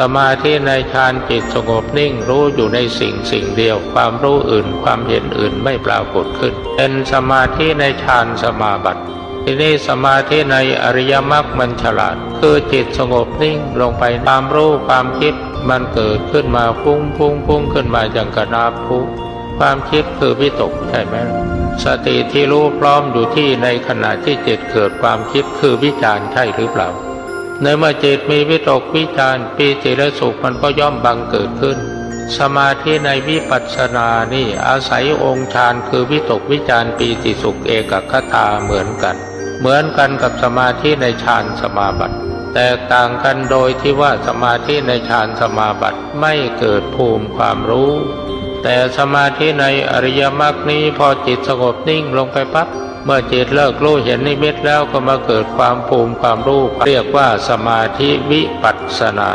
สมาธิในฌานจิตสงบนิ่งรู้อยู่ในสิ่งสิ่งเดียว ความรู้อื่นความเห็นอื่นไม่ปรากฏขึ้น เป็นสมาธิในฌานสมาบัติทีนี้สมาธิในอริยมรรคมันฉลาด คือจิตสงบนิ่งลงไปความรู้ความคิดมันเกิดขึ้นมาพุ่งพุ่งพุ่งขึ้นมาอย่างกระนาบพุความคิดคือวิตกใช่ไหมสติที่รู้พร้อมอยู่ที่ในขณะที่จิตเกิดความคิดคือวิจารณ์ใช่หรือเปล่า ในเมื่อจิตมีวิตกวิจารปีติและสุขมันก็ย่อมบังเกิดขึ้น สมาธิในวิปัสสนานี่อาศัยองค์ฌานคือวิตกวิจารปีติสุขเอกคตาเหมือนกัน เหมือนกันกับสมาธิในฌานสมาบัติแตกต่างกันโดยที่ว่าสมาธิในฌานสมาบัติไม่เกิดภูมิความรู้ แต่สมาธิในอริยมรรคนี้พอจิตสงบนิ่งลงไปปั๊บ เมื่อจิตเลิกรู้เห็นนิมิตแล้วก็มาเกิดความภูมิความรู้เรียกว่าสมาธิวิปัสสนา